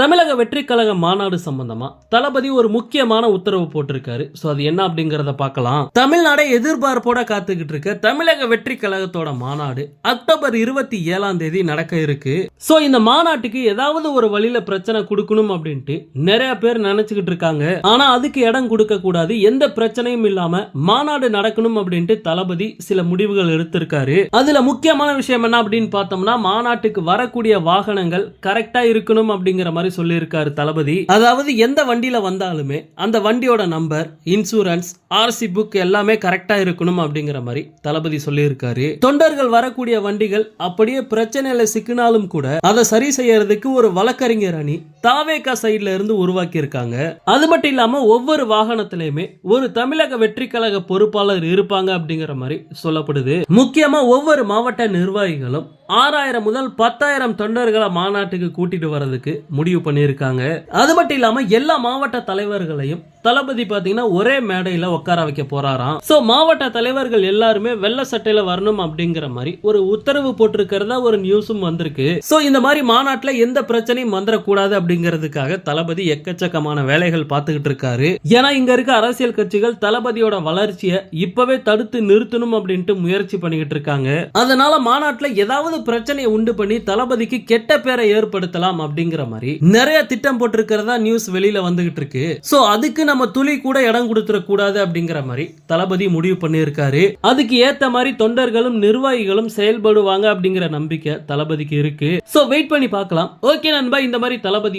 தமிழக வெற்றி கழக மாநாடு சம்பந்தமா? தளபதி ஒரு முக்கியமான உத்தரவு போட்டிருக்காரு. சோ அது என்ன அப்படிங்கறத பார்க்கலாம். தமிழ்நாடை எதிர்பார்ப்போட காத்துக்கிட்டு இருக்க தமிழக வெற்றி கழகத்தோட மாநாடு அக்டோபர் இருபத்தி ஏழாம் தேதி நடக்க இருக்கு. சோ இந்த மாநாட்டுக்கு ஏதாவது ஒரு வழியில பிரச்சனை கொடுக்கணும் அப்படின்ட்டு நிறைய பேர் நினைச்சுக்கிட்டு இருக்காங்க. ஆனா அதுக்கு இடம் கொடுக்க கூடாது. எந்த பிரச்சனையும் இல்லாம மாநாடு நடக்கணும் அப்படின்ட்டு தளபதி சில முடிவுகள் எடுத்திருக்காரு. அதுல முக்கியமான விஷயம் என்ன அப்படின்னு பார்த்தோம்னா மாநாட்டுக்கு வரக்கூடிய வாகனங்கள் கரெக்டா இருக்கணும் அப்படிங்கிற மாதிரி சொல்லியிருக்காரு தளபதி. அதாவது எந்த வண்டியில வந்தாலுமே அந்த வண்டியோட நம்பர் இன்சூரன்ஸ் ஆர்சி புக் எல்லாமே கரெக்டா இருக்கணும் அப்படிங்கிற மாதிரி தளபதி சொல்லியிருக்காரு. தொண்டர்கள் வரக்கூடிய வண்டிகள் அப்படியே பிரச்சனையில சிக்கினாலும் கூட அதை சரி செய்யறதுக்கு ஒரு வழக்கறிஞர் அணி தாவேகா சைட்ல இருந்து உருவாக்கி இருக்காங்க அது மட்டும் இல்லாம ஒவ்வொரு வாகனத்திலயுமே ஒரு தமிழக வெற்றி கழக பொறுப்பாளர் இருப்பாங்க அப்படிங்கிற மாதிரி சொல்லப்படுது. முக்கியமா ஒவ்வொரு மாவட்ட நிர்வாகிகளும் ஆறாயிரம் முதல் பத்தாயிரம் தொண்டர்களை மாநாட்டுக்கு கூட்டிட்டு வர்றதுக்கு முடிவு பண்ணியிருக்காங்க. அது மட்டும் இல்லாம எல்லா மாவட்ட தலைவர்களையும் தளபதி பாத்தீங்கன்னா ஒரே மேடையில உட்கார வைக்க போறாராம். சோ மாவட்ட தலைவர்கள் எல்லாருமே வெள்ளை சட்டையில வரணும் அப்படிங்கிற மாதிரி ஒரு உத்தரவு போட்டிருக்கிறதா ஒரு நியூஸும் வந்திருக்கு. சோ இந்த மாதிரி மாநாட்டுல எந்த பிரச்சனையும் வந்துடக்கூடாது அப்படிங்கிறதுக்காக தளபதி எக்கச்சக்கமான வேலைகள் பார்த்துக்கிட்டு இருக்காரு. ஏன்னா இங்க இருக்க அரசியல் கட்சிகள் தளபதியோட வளர்ச்சியை இப்பவே தடுத்து நிறுத்தணும் அப்படின்ட்டு முயற்சி பண்ணிக்கிட்டு இருக்காங்க. அதனால மாநாட்டுல ஏதாவது பிரச்சனையை உண்டு பண்ணி தளபதிக்கு கெட்ட பேரை ஏற்படுத்தலாம் அப்படிங்கிற மாதிரி நிறைய திட்டம் போட்டிருக்கிறதா நியூஸ் வெளியில வந்துகிட்டு இருக்கு. சோ அதுக்கு நம்ம துளி கூட இடம் கொடுத்துட கூடாது அப்படிங்கிற மாதிரி தளபதி முடிவு பண்ணியிருக்காரு. அதுக்கு ஏத்த மாதிரி தொண்டர்களும் நிர்வாகிகளும் செயல்படுவாங்க அப்படிங்கிற நம்பிக்கை தளபதிக்கு இருக்கு. சோ வெயிட் பண்ணி பார்க்கலாம். ஓகே நண்பா இந்த மாதிரி தளபதி